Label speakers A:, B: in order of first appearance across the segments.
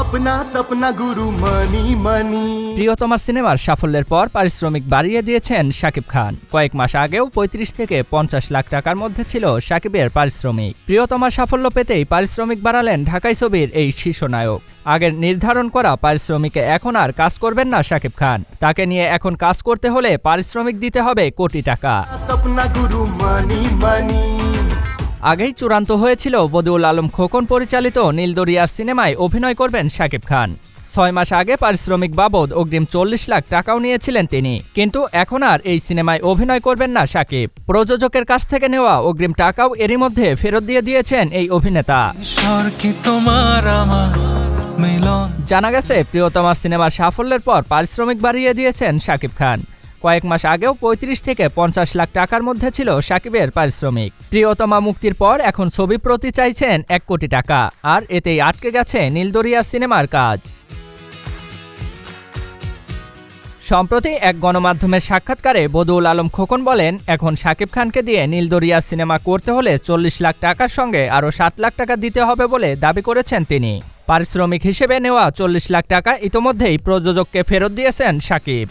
A: আপনা সপনা গুরু মানি মানি
B: প্রিয়তমার সিনেমার সাফল্যের পর পারিশ্রমিক বাড়িয়ে দিয়েছেন শাকিব খান। কয়েক মাস আগেও পঁয়ত্রিশ থেকে পঞ্চাশ লাখ টাকার মধ্যে ছিল শাকিবের পারিশ্রমিক। প্রিয়তমার সাফল্য পেতেই পারিশ্রমিক বাড়ালেন ঢাকাই ছবির এই শীর্ষ নায়ক। আগের নির্ধারণ করা পারিশ্রমিকে এখন আর কাজ করবেন না শাকিব খান। তাকে নিয়ে এখন কাজ করতে হলে পারিশ্রমিক দিতে হবে কোটি টাকা।
A: সপনা গুরু মানি মানি
B: আগেই চূড়ান্ত হয়েছিল বদিউল আলম খোকন পরিচালিত নীলদরিয়ার সিনেমায় অভিনয় করবেন শাকিব খান। ছয় মাস আগে পারিশ্রমিক বাবদ অগ্রিম চল্লিশ লাখ টাকাও নিয়েছিলেন তিনি। কিন্তু এখন আর এই সিনেমায় অভিনয় করবেন না সাকিব প্রযোজকের কাছ থেকে নেওয়া অগ্রিম টাকাও এরই মধ্যে ফেরত দিয়ে দিয়েছেন এই অভিনেতা। জানা গেছে প্রিয়তমা সিনেমার সাফল্যের পর পারিশ্রমিক বাড়িয়ে দিয়েছেন শাকিব খান। কয়েক মাস আগেও পঁয়ত্রিশ থেকে পঞ্চাশ লাখ টাকার মধ্যে ছিল শাকিবের পারিশ্রমিক। প্রিয়তমা মুক্তির পর এখন ছবি প্রতি চাইছেন এক কোটি টাকা, আর এতেই আটকে গেছে নীলদরিয়ার সিনেমার কাজ। সম্প্রতি এক গণমাধ্যমের সাক্ষাৎকারে বদুল আলম খোকন বলেন, এখন শাকিব খানকে দিয়ে নীলদরিয়ার সিনেমা করতে হলে চল্লিশ লাখ টাকার সঙ্গে আরও সাত লাখ টাকা দিতে হবে বলে দাবি করেছেন তিনি। পারিশ্রমিক হিসেবে নেওয়া চল্লিশ লাখ টাকা ইতোমধ্যেই প্রযোজককে ফেরত দিয়েছেন শাকিব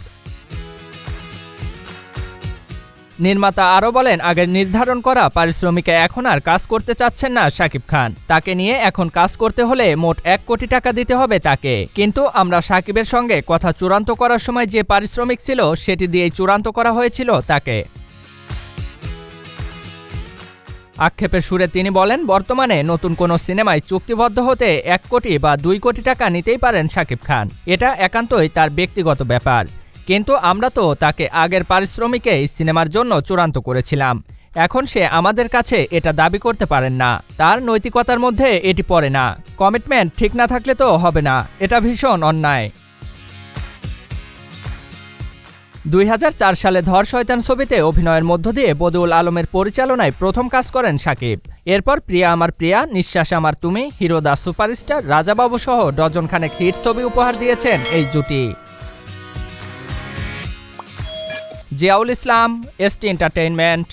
B: নির্মাতা আরও বলেন, আগের নির্ধারণ করা পারিশ্রমিকে এখন আর কাজ করতে চাচ্ছেন না শাকিব খান। তাকে নিয়ে এখন কাজ করতে হলে মোট এক কোটি টাকা দিতে হবে তাকে। কিন্তু আমরা সাকিবের সঙ্গে কথা চূড়ান্ত করার সময় যে পারিশ্রমিক ছিল, সেটি দিয়েই চূড়ান্ত করা হয়েছিল তাকে। আক্ষেপের সুরে তিনি বলেন, বর্তমানে নতুন কোনো সিনেমায় চুক্তিবদ্ধ হতে এক কোটি বা দুই কোটি টাকা নিতেই পারেন শাকিব খান। এটা একান্তই তার ব্যক্তিগত ব্যাপার। কিন্তু আমরা তো তাকে আগের পারিশ্রমিকেই সিনেমার জন্য চূড়ান্ত করেছিলাম। এখন সে আমাদের কাছে এটা দাবি করতে পারেন না। তার নৈতিকতার মধ্যে এটি পড়ে না। কমিটমেন্ট ঠিক না থাকলে তো হবে না। এটা ভীষণ অন্যায়। দুই হাজার চার সালে ধর শয়তান ছবিতে অভিনয়ের মধ্য দিয়ে বদিউল আলমের পরিচালনায় প্রথম কাজ করেন সাকিব। এরপর প্রিয়া আমার প্রিয়া, নিঃশ্বাস আমার তুমি, হিরো দা সুপারস্টার, রাজাবাবু সহ ডজন খানেক হিট ছবি উপহার দিয়েছেন এই জুটি। জিয়াউল ইসলাম এসটি এন্টারটেইনমেন্ট